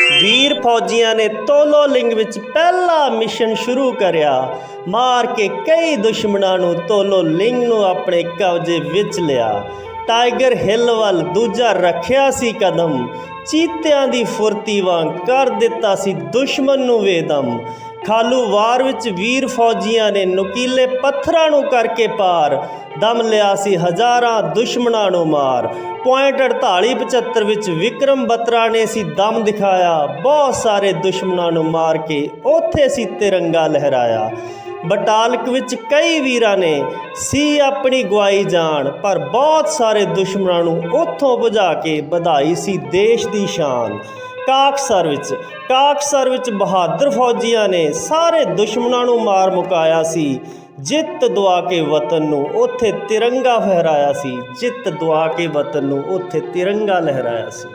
ਵੀਰ ਫੌਜੀਆਂ ਨੇ ਤੋਲੋ ਲਿੰਗ ਵਿੱਚ ਪਹਿਲਾ ਮਿਸ਼ਨ ਸ਼ੁਰੂ ਕਰਿਆ। ਮਾਰ ਕੇ ਕਈ ਦੁਸ਼ਮਣਾਂ ਨੂੰ ਤੋਲੋ ਲਿੰਗ ਨੂੰ ਆਪਣੇ ਕਬਜ਼ੇ ਵਿੱਚ ਲਿਆ। ਟਾਈਗਰ ਹਿੱਲ ਵੱਲ ਦੂਜਾ ਰੱਖਿਆ ਸੀ ਕਦਮ। ਚੀਤਿਆਂ ਦੀ ਫੁਰਤੀ ਵਾਂਗ ਕਰ ਦਿੱਤਾ ਸੀ ਦੁਸ਼ਮਣ ਨੂੰ ਵੇਦਮ। ਖਾਲੂ ਵਾਰ ਵਿੱਚ ਵੀਰ ਫੌਜੀਆਂ ਨੇ ਨੁਕੀਲੇ ਪੱਥਰਾਂ ਨੂੰ ਕਰਕੇ ਪਾਰ। ਦਮ ਲਿਆ ਸੀ ਹਜ਼ਾਰਾਂ ਦੁਸ਼ਮਣਾਂ ਨੂੰ ਮਾਰ। ਪੁਆਇੰਟ 4875 ਵਿੱਚ ਵਿਕਰਮ ਬਤਰਾ ਨੇ ਸੀ ਦਮ ਦਿਖਾਇਆ। ਬਹੁਤ ਸਾਰੇ ਦੁਸ਼ਮਣਾਂ ਨੂੰ ਮਾਰ ਕੇ ਉੱਥੇ ਸੀ ਤਿਰੰਗਾ ਲਹਿਰਾਇਆ। ਬਟਾਲਕ ਵਿੱਚ ਕਈ ਵੀਰਾਂ ਨੇ ਸੀ ਆਪਣੀ ਗਵਾਈ ਜਾਣ, ਪਰ ਬਹੁਤ ਸਾਰੇ ਦੁਸ਼ਮਣਾਂ ਨੂੰ ਉੱਥੋਂ ਬੁਝਾ ਕੇ ਵਧਾਈ ਸੀ ਦੇਸ਼ ਦੀ ਸ਼ਾਨ। ਕਾਕਸਰ ਵਿੱਚ। ਕਾਕਸਰ ਵਿੱਚ ਬਹਾਦਰ ਫੌਜੀਆਂ ਨੇ ਸਾਰੇ ਦੁਸ਼ਮਣਾਂ ਨੂੰ ਮਾਰ ਮੁਕਾਇਆ ਸੀ। ਜਿੱਤ ਦਵਾ ਕੇ ਵਤਨ ਨੂੰ ਉੱਥੇ ਤਿਰੰਗਾ ਫਹਿਰਾਇਆ ਸੀ। ਜਿੱਤ ਦਵਾ ਕੇ ਵਤਨ ਨੂੰ ਉੱਥੇ ਤਿਰੰਗਾ ਲਹਿਰਾਇਆ ਸੀ।